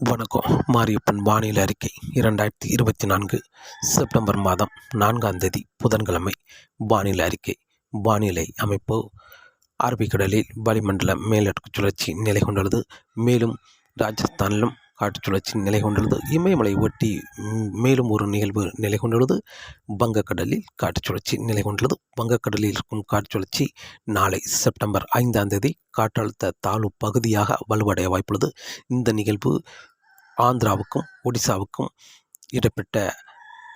வணக்கம். மாரியப்பன் வானிலை அறிக்கை இரண்டாயிரத்தி இருபத்தி நான்கு செப்டம்பர் மாதம் நான்காம் தேதி புதன்கிழமை. வானிலை அறிக்கை வானிலை அமைப்பு. அரபிக்கடலில் வளிமண்டல மேலடுக்கு சுழற்சி நிலை கொண்டுள்ளது மேலும் ராஜஸ்தானிலும் காற்று சுழற்சி நிலை கொண்டுள்ளது. இமயமலை ஒட்டி மேலும் ஒரு நிகழ்வு நிலை கொண்டுள்ளது. வங்கக்கடலில் காற்று சுழற்சி நிலை கொண்டுள்ளது. வங்கக்கடலில் இருக்கும் காற்று சுழற்சி நாளை செப்டம்பர் ஐந்தாம் தேதி காற்றழுத்த தாழ்வு பகுதியாக வலுவடைய வாய்ப்புள்ளது. இந்த நிகழ்வு ஆந்திராவுக்கும் ஒடிசாவுக்கும் இடப்பட்ட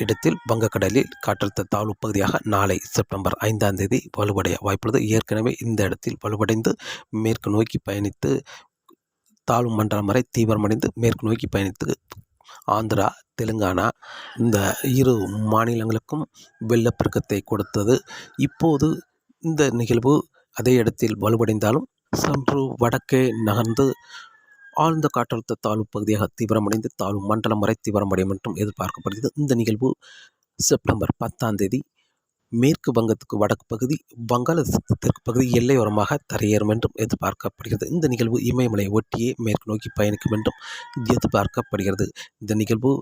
இடத்தில் வங்கக்கடலில் காற்றழுத்த தாழ்வு பகுதியாக நாளை செப்டம்பர் ஐந்தாம் தேதி வலுவடைய வாய்ப்புள்ளது. ஏற்கனவே இந்த இடத்தில் வலுவடைந்து மேற்கு நோக்கி பயணித்து தாழ்வு மண்டலம் வரை தீவிரமடைந்து மேற்கு நோக்கி பயணித்து ஆந்திரா தெலுங்கானா இந்த இரு மாநிலங்களுக்கும் வெள்ளப்பெருக்கத்தை கொடுத்தது. இப்போது இந்த நிகழ்வு அதே இடத்தில் வலுவடைந்தாலும் சற்று வடக்கே நகர்ந்து ஆழ்ந்த காற்றழுத்த தாழ்வு பகுதியாக தீவிரமடைந்து தாழ்வு மண்டலம் வரை தீவிரமடையும் என்றும் எதிர்பார்க்கப்படுகிறது. இந்த நிகழ்வு செப்டம்பர் பத்தாம் தேதி மேற்கு வங்கத்துக்கு வடக்கு பகுதி வங்காளதேசத்து தெற்கு பகுதி எல்லையோரமாக தரையேறும் என்றும் எதிர்பார்க்கப்படுகிறது. இந்த நிகழ்வு இமயமலை ஒட்டியே மேற்கு நோக்கி பயணிக்கும் என்றும் எதிர்பார்க்கப்படுகிறது. இந்த நிகழ்வு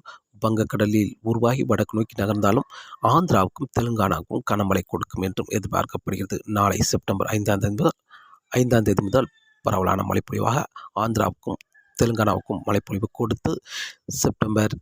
வங்கக்கடலில் உருவாகி வடக்கு நோக்கி நகர்ந்தாலும் ஆந்திராவுக்கும் தெலுங்கானாவுக்கும் கனமழை கொடுக்கும் என்றும் எதிர்பார்க்கப்படுகிறது. நாளை செப்டம்பர் ஐந்தாம் தேதி முதல் ஐந்தாம் தேதி முதல் பரவலான மழைப்பொழிவாக ஆந்திராவுக்கும் தெலுங்கானாவுக்கும் மழைப்பொழிவு கொடுத்து செப்டம்பர்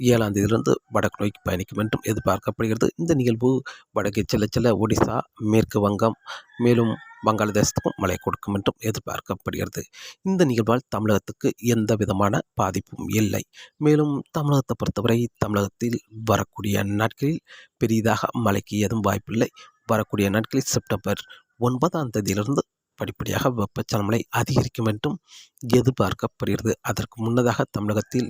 ஏழாம் தேதியிலிருந்து வடக்கு நோக்கி பயணிக்கும் என்றும் எதிர்பார்க்கப்படுகிறது. இந்த நிகழ்வு வடக்கு செல்ல செல்ல ஒடிசா மேற்கு வங்கம் மேலும் வங்காளதேசத்துக்கும் மழை கொடுக்கும் என்றும் எதிர்பார்க்கப்படுகிறது. இந்த நிகழ்வால் தமிழகத்துக்கு எந்த விதமான பாதிப்பும் இல்லை. மேலும் தமிழகத்தை பொறுத்தவரை தமிழகத்தில் வரக்கூடிய நாட்களில் பெரிதாக மழைக்கு எதுவும் வாய்ப்பில்லை. வரக்கூடிய நாட்களில் செப்டம்பர் ஒன்பதாம் தேதியிலிருந்து படிப்படியாக வெப்பச்சலமலை அதிகரிக்கும் என்றும் எதிர்பார்க்கப்படுகிறது. அதற்கு முன்னதாக தமிழகத்தில்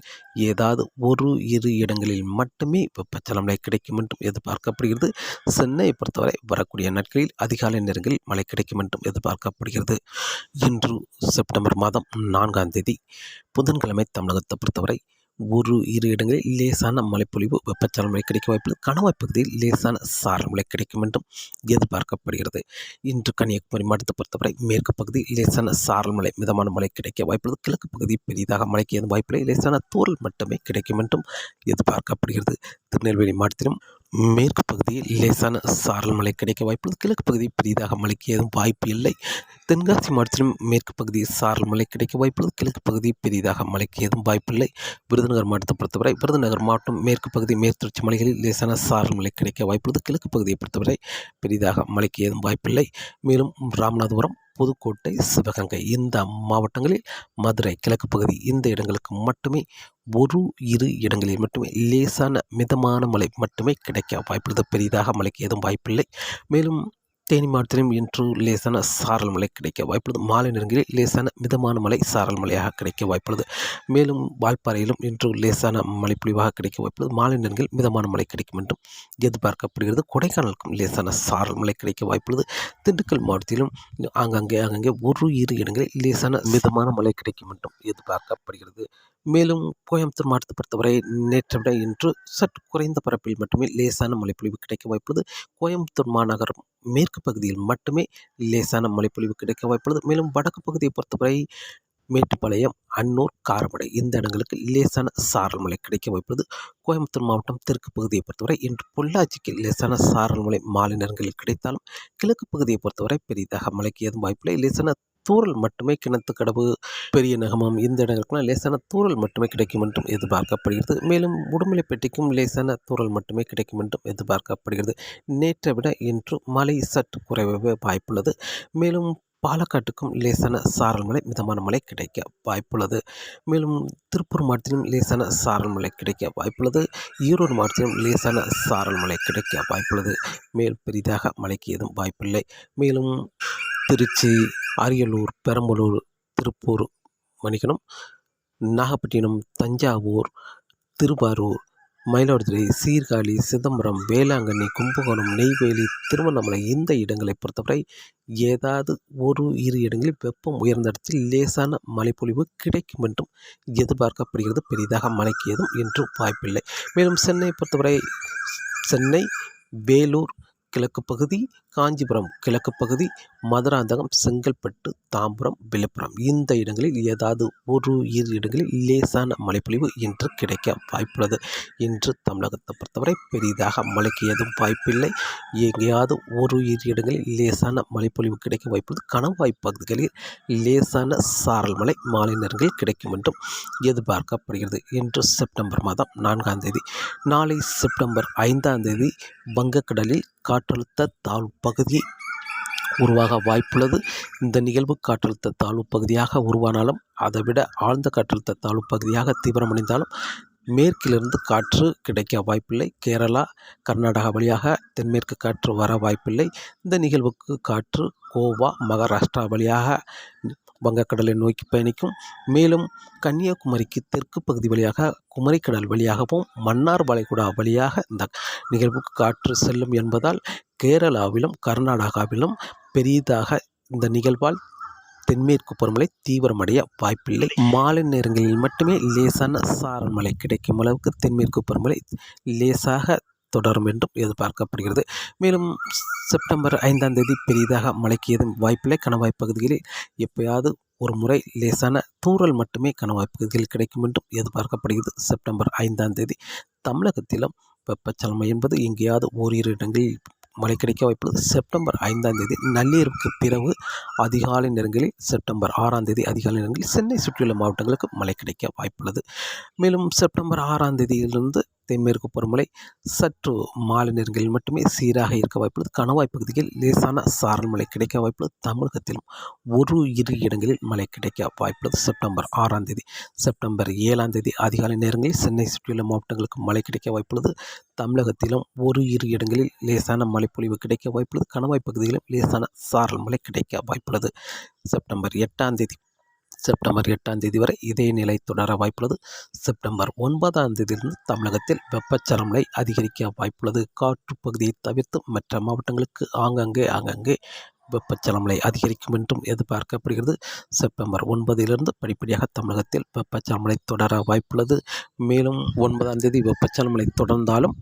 ஏதாவது ஒரு இரு இடங்களில் மட்டுமே வெப்பச்சலமலை கிடைக்கும் என்றும் எதிர்பார்க்கப்படுகிறது. சென்னையை பொறுத்தவரை வரக்கூடிய நாட்களில் அதிகாலை நேரங்களில் மழை கிடைக்கும் என்றும் எதிர்பார்க்கப்படுகிறது. இன்று செப்டம்பர் மாதம் நான்காம் தேதி புதன்கிழமை தமிழகத்தை பொறுத்தவரை ஒரு இரு இடங்களில் லேசான மழைப்பொழிவு வெப்பச்சலமலை கிடைக்க வாய்ப்புள்ளது கணவாய் பகுதியில் லேசான சாரல் மழை கிடைக்கும் என்றும் எதிர்பார்க்கப்படுகிறது. இன்று கன்னியாகுமரி மாவட்டத்தை பொறுத்தவரை மேற்கு பகுதி லேசான சாரல் மழை மிதமான மழை கிடைக்க வாய்ப்புள்ளது கிழக்கு பகுதி பெரிதாக மழைக்கு ஏதும் வாய்ப்பில்லை. லேசான தூரல் மட்டுமே கிடைக்கும் என்றும் எதிர்பார்க்கப்படுகிறது. திருநெல்வேலி மாவட்டத்திலும் மேற்கு பகுதியில் லேசான சாரல் மழை கிடைக்க வாய்ப்புள்ளது கிழக்கு பகுதி பெரிதாக மழைக்கு ஏதும் வாய்ப்பு இல்லை. தென்காசி மாவட்டத்திலும் மேற்கு பகுதி சாரல் மழை கிடைக்க வாய்ப்புள்ளது கிழக்கு பகுதி பெரிதாக மழைக்கு ஏதும் வாய்ப்பில்லை விருதுநகர் மாவட்டத்தை பொறுத்தவரை விருதுநகர் மாவட்டம் மேற்கு பகுதி மேற்குத்தொடர்ச்சி மலைகளில் லேசான சாரல் மழை கிடைக்க வாய்ப்புள்ளது கிழக்கு பகுதியை பொறுத்தவரை பெரிதாக மழைக்கு ஏதும் வாய்ப்பில்லை மேலும் ராமநாதபுரம் புதுக்கோட்டை சிவகங்கை இந்த மாவட்டங்களில் மதுரை கிழக்கு பகுதி இந்த இடங்களுக்கு மட்டுமே ஒரு இரு இடங்களில் மட்டுமே லேசான மிதமான மழை மட்டுமே கிடைக்க வாய்ப்புள்ளது பெரிதாக மழைக்கு ஏதும் வாய்ப்பில்லை. மேலும் தேனி மாவட்டத்திலும் இன்று லேசான சாரல் மழை கிடைக்க வாய்ப்புள்ளது மாலை நேரங்களில் லேசான மிதமான மழை சாரல் மழையாக கிடைக்க வாய்ப்புள்ளது மேலும் வால்பாறையிலும் இன்று லேசான மழைப்பொழிவாக கிடைக்க வாய்ப்புள்ளது மாலை நேரங்களில் மிதமான மழை கிடைக்கும் என்றும் எதிர்பார்க்கப்படுகிறது. கொடைக்கானலுக்கும் லேசான சாரல் மழை கிடைக்க வாய்ப்புள்ளது திண்டுக்கல் மாவட்டத்திலும் ஆங்காங்கே ஆங்காங்கே ஒரு இரு இடங்களில் லேசான மிதமான மழை கிடைக்கும் என்றும் எதிர்பார்க்கப்படுகிறது. மேலும் கோயம்புத்தூர் மாவட்டத்தை பொறுத்தவரை நேற்றை விட இன்று சற்று குறைந்த பரப்பில் மட்டுமே லேசான மழைப்பொழிவு கிடைக்க வாய்ப்புள்ளது. கோயம்புத்தூர் மாநகரம் மேற்கு பகுதியில் மட்டுமே லேசான மழைப்பொழிவு கிடைக்க வாய்ப்புள்ளது. மேலும் வடக்கு பகுதியை பொறுத்தவரை மேட்டுப்பாளையம் அன்னூர் காரமடை இந்த இடங்களுக்கு லேசான சாரல் மழை கிடைக்க வாய்ப்புள்ளது. கோயம்புத்தூர் மாவட்டம் தெற்கு பகுதியை பொறுத்தவரை இன்று பொள்ளாச்சிக்கு லேசான சாரல் மழை மாலை நேரங்களில் கிடைத்தாலும் கிழக்கு பகுதியை பொறுத்தவரை பெரிதாக மழைக்கு ஏதும் வாய்ப்பில்லை. லேசான தூறல் மட்டுமே கிணத்துக்கடவு பெரிய நகமம் இந்த இடங்களுக்கெல்லாம் லேசான தூறல் மட்டுமே கிடைக்கும் என்றும் எதிர்பார்க்கப்படுகிறது. மேலும் உடுமலைப்பேட்டைக்கும் லேசான தூறல் மட்டுமே கிடைக்கும் என்றும் எதிர்பார்க்கப்படுகிறது. நேற்றை விட இன்று மழை சற்று குறைவாகவே வாய்ப்புள்ளது. மேலும் பாலக்காட்டுக்கும் லேசான சாரல் மழை மிதமான மழை கிடைக்க வாய்ப்புள்ளது. மேலும் திருப்பூர் மாவட்டத்திலும் லேசான சாரல் மழை கிடைக்க வாய்ப்புள்ளது. ஈரோடு மாவட்டத்திலும் லேசான சாரல் மழை கிடைக்க வாய்ப்புள்ளது. மேல் பெரிதாக மழைக்கு எதுவும் வாய்ப்பில்லை. மேலும் திருச்சி அரியலூர் பெரம்பலூர் திருப்பூர் மன்னிக்கணும் நாகப்பட்டினம் தஞ்சாவூர் திருவாரூர் மயிலாடுதுறை சீர்காழி சிதம்பரம் வேளாங்கண்ணி கும்பகோணம் நெய்வேலி திருவண்ணாமலை இந்த இடங்களை பொறுத்தவரை ஏதாவது ஒரு இரு இடங்களில் வெப்பம் உயர்ந்த இடத்தில் லேசான மழைப்பொழிவு கிடைக்கும் என்றும் எதிர்பார்க்கப்படுகிறது. பெரிதாக மழைக்கு ஏதும் என்றும் வாய்ப்பில்லை. மேலும் சென்னை பொறுத்தவரை சென்னை வேலூர் கிழக்கு பகுதி காஞ்சிபுரம் கிழக்கு பகுதி மதுராந்தகம் செங்கல்பட்டு தாம்பரம் விழுப்புரம். இந்த இடங்களில் ஏதாவது ஒரு இரு இடங்களில் லேசான மழைப்பொழிவு இன்று கிடைக்க வாய்ப்புள்ளது. இன்று தமிழகத்தை பொறுத்தவரை பெரிதாக மழைக்கு எதுவும் வாய்ப்பில்லை. எங்கேயாவது ஒரு இரு இடங்களில் லேசான மழைப்பொழிவு கிடைக்க வாய்ப்புள்ளது. கணவாய் பகுதிகளில் லேசான சாரல் மழை மாலை நேரங்களில் கிடைக்கும் என்றும் எதிர்பார்க்கப்படுகிறது. இன்று செப்டம்பர் மாதம் நான்காம் தேதி நாளை செப்டம்பர் ஐந்தாம் தேதி வங்கக்கடலில் காற்றழுத்த தாழ்வு பகுதி உருவாக வாய்ப்புள்ளது. இந்த நிகழ்வு காற்றழுத்த தாழ்வு பகுதியாக உருவானாலும் அதைவிட ஆழ்ந்த காற்றழுத்த தாழ்வு பகுதியாக தீவிரமடைந்தாலும் மேற்கிலிருந்து காற்று கிடைக்க வாய்ப்பில்லை. கேரளா கர்நாடகா வழியாக தென்மேற்கு காற்று வர வாய்ப்பில்லை. இந்த நிகழ்வுக்கு காற்று கோவா மகாராஷ்டிரா வழியாக வங்கக்கடலை நோக்கி பயணிக்கும். மேலும் கன்னியாகுமரிக்கு தெற்கு பகுதி வழியாக குமரிக்கடல் வழியாகவும் மன்னார் வளைகுடா வழியாக இந்த நிகழ்வுக்கு காற்று செல்லும் என்பதால் கேரளாவிலும் கர்நாடகாவிலும் பெரிதாக இந்த நிகழ்வால் தென்மேற்கு பருவமழை தீவிரமடைய வாய்ப்பில்லை. மாலை நேரங்களில் மட்டுமே லேசான சாரல் மழை கிடைக்கும் அளவுக்கு தென்மேற்கு பருவமழை லேசாக தொடரும் என்றும் எதிர்பார்க்கப்படுகிறது. மேலும் செப்டம்பர் ஐந்தாம் தேதி பெரிதாக மழைக்கு ஏதும் வாய்ப்பில்லை. கணவாய் பகுதிகளில் எப்பயாவது ஒரு முறை லேசான தூறல் மட்டுமே கணவாய் பகுதிகளில் கிடைக்கும் என்றும் எதிர்பார்க்கப்படுகிறது. செப்டம்பர் ஐந்தாம் தேதி தமிழகத்திலும் வெப்பச்சலமை என்பது எங்கேயாவது ஓரிரு இடங்களில் மழை கிடைக்க வாய்ப்புள்ளது செப்டம்பர் ஐந்தாம் தேதி நள்ளிரவுக்கு பிறகு அதிகாலை நேரங்களில் செப்டம்பர் ஆறாம் தேதி அதிகாலை நேரங்களில் சென்னை சுற்றியுள்ள மாவட்டங்களுக்கு மழை கிடைக்க வாய்ப்புள்ளது. மேலும் செப்டம்பர் ஆறாம் தேதியிலிருந்து தென்மேற்கு பருவமழை சற்று மாலை நேரங்களில் மட்டுமே சீராக இருக்க வாய்ப்புள்ளது கணவாய் பகுதியில் லேசான சாரல் மழை கிடைக்க வாய்ப்புள்ளது தமிழகத்திலும் ஒரு இரு இடங்களில் மழை கிடைக்க வாய்ப்புள்ளது செப்டம்பர் ஆறாம் தேதி செப்டம்பர் ஏழாம் தேதி அதிகாலை நேரங்களில் சென்னை சுற்றியுள்ள மாவட்டங்களுக்கு மழை கிடைக்க வாய்ப்புள்ளது தமிழகத்திலும் ஒரு இரு இடங்களில் லேசான மழைப்பொழிவு கிடைக்க வாய்ப்புள்ளது கணவாய் பகுதிகளிலும் லேசான சாரல் மழை கிடைக்க வாய்ப்புள்ளது செப்டம்பர் எட்டாம் தேதி செப்டம்பர் எட்டாம் தேதி வரை இதே நிலை தொடர வாய்ப்புள்ளது. செப்டம்பர் ஒன்பதாம் தேதியிலிருந்து தமிழகத்தில் வெப்பச்சலமலை அதிகரிக்க வாய்ப்புள்ளது. காற்று பகுதியை தவிர்த்து மற்ற மாவட்டங்களுக்கு ஆங்கங்கே ஆங்கங்கே வெப்பச்சலமலை அதிகரிக்கும் என்றும் எதிர்பார்க்கப்படுகிறது. செப்டம்பர் ஒன்பதிலிருந்து படிப்படியாக தமிழகத்தில் வெப்பச்சலமலை தொடர வாய்ப்புள்ளது. மேலும் ஒன்பதாம் தேதி வெப்பச்சலமலை தொடர்ந்தாலும்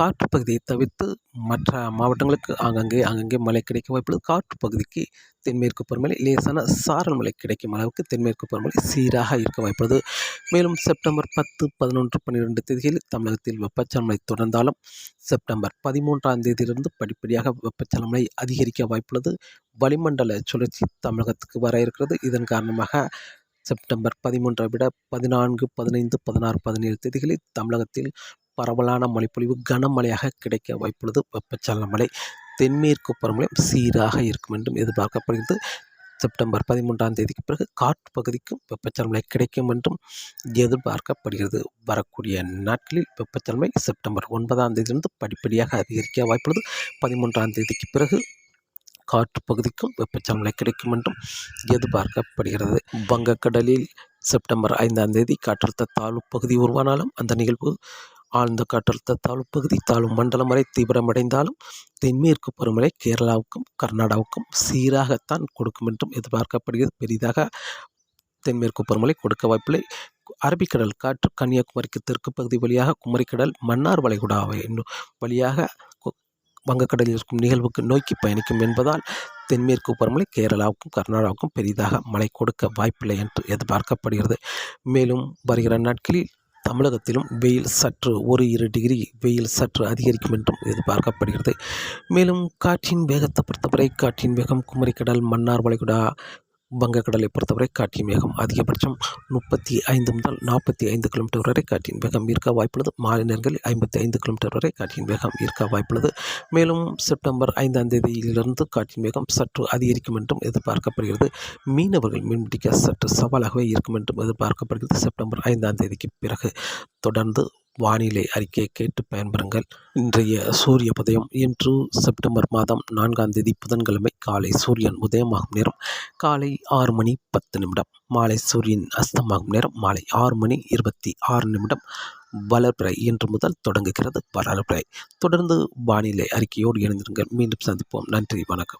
காற்று பகுதியை தவிர்த்து மற்ற மாவட்டங்களுக்கு ஆங்கங்கே அங்கங்கே மழை கிடைக்க வாய்ப்புள்ளது. காற்று பகுதிக்கு தென்மேற்கு பருவமழை லேசான சாரல் மழை கிடைக்கும் அளவுக்கு தென்மேற்கு பருவமழை சீராக இருக்க வாய்ப்புள்ளது. மேலும் செப்டம்பர் பத்து பதினொன்று பன்னிரெண்டு தேதிகளில் தமிழகத்தில் வெப்பச்சலமழை தொடர்ந்தாலும் செப்டம்பர் பதிமூன்றாம் தேதியிலிருந்து படிப்படியாக வெப்பச்சலமழை அதிகரிக்க வாய்ப்புள்ளது. வளிமண்டல சுழற்சி தமிழகத்துக்கு வர இருக்கிறது. இதன் காரணமாக செப்டம்பர் பதிமூன்றை விட பதினான்கு பதினைந்து பதினாறு பதினேழு தேதிகளில் தமிழகத்தில் பரவலான மழைப்பொழிவு கனமழையாக கிடைக்க வாய்ப்புள்ளது. வெப்பச்சலன மழை தென்மேற்கு பருவமழை சீராக இருக்கும் என்றும் எதிர்பார்க்கப்படுகிறது. செப்டம்பர் பதிமூன்றாம் தேதிக்கு பிறகு காற்று பகுதிக்கும் வெப்பச்சலமழை கிடைக்கும் என்றும் எதிர்பார்க்கப்படுகிறது. வரக்கூடிய நாட்களில் வெப்பச்சலமை செப்டம்பர் ஒன்பதாம் தேதியிலிருந்து படிப்படியாக அதிகரிக்க வாய்ப்புள்ளது. பதிமூன்றாம் தேதிக்கு பிறகு காற்று பகுதிக்கும் வெப்பச்சலமழை கிடைக்கும் என்றும் எதிர்பார்க்கப்படுகிறது. வங்கக்கடலில் செப்டம்பர் ஐந்தாம் தேதி காற்றழுத்த தாழ்வு பகுதி உருவானாலும் அந்த நிகழ்வு ஆழ்ந்த காற்றழுத்த தாழ்வு பகுதி தாழ்வு மண்டலம் வரை தீவிரமடைந்தாலும் தென்மேற்கு பருவமழை கேரளாவுக்கும் கர்நாடகாவுக்கும் சீராகத்தான் கொடுக்கும் என்றும் எதிர்பார்க்கப்படுகிறது. பெரிதாக தென்மேற்கு பருவமழை கொடுக்க வாய்ப்பில்லை. அரபிக்கடல் காற்று கன்னியாகுமரிக்கு தெற்கு பகுதி வழியாக குமரிக்கடல் மன்னார் வளைகுடாவை வழியாக வங்கக்கடலில் இருக்கும் நிகழ்வுக்கு நோக்கி பயணிக்கும் என்பதால் தென்மேற்கு பருவமழை கேரளாவுக்கும் கர்நாடகாவுக்கும் பெரிதாக மழை கொடுக்க வாய்ப்பில்லை என்று எதிர்பார்க்கப்படுகிறது. மேலும் வருகிற நாட்களில் தமிழகத்திலும் வெயில் சற்று ஒரு இரு டிகிரி வெயில் சற்று அதிகரிக்கும் என்றும் எதிர்பார்க்கப்படுகிறது. மேலும் காற்றின் வேகத்தை பொறுத்தவரை காற்றின் வேகம் குமரிக்கடல் மன்னார் வளைகுடா வங்கக்கடலை பொறுத்தவரை காற்றின் வேகம் அதிகபட்சம் முப்பத்தி ஐந்து முதல் நாற்பத்தி ஐந்து கிலோமீட்டர் வரை காற்றின் வேகம் இருக்க வாய்ப்புள்ளது. மாலை நேரங்களில் ஐம்பத்தி ஐந்து கிலோமீட்டர் வரை காற்றின் வேகம் இருக்க வாய்ப்புள்ளது. மேலும் செப்டம்பர் ஐந்தாம் தேதியிலிருந்து காற்றின் வேகம் சற்று அதிகரிக்கும் என்றும் எதிர்பார்க்கப்படுகிறது. மீனவர்கள் மீன்பிடிக்க சற்று சவாலாகவே இருக்கும் என்றும் எதிர்பார்க்கப்படுகிறது. செப்டம்பர் ஐந்தாம் தேதிக்கு பிறகு தொடர்ந்து வானிலை அறிக்கையை கேட்டு பயன்பெறுங்கள். இன்றைய சூரிய உதயம் இன்று செப்டம்பர் மாதம் நான்காம் தேதி புதன்கிழமை காலை சூரியன் உதயமாகும் நேரம் காலை ஆறு மணி பத்து நிமிடம் மாலை சூரியன் அஸ்தமாகும் நேரம் மாலை ஆறு மணி இருபத்தி ஆறு நிமிடம். வளர்பிறை இன்று முதல் தொடங்குகிறது வளர்பிறை. தொடர்ந்து வானிலை அறிக்கையோடு இணைந்திருங்கள். மீண்டும் சந்திப்போம். நன்றி வணக்கம்.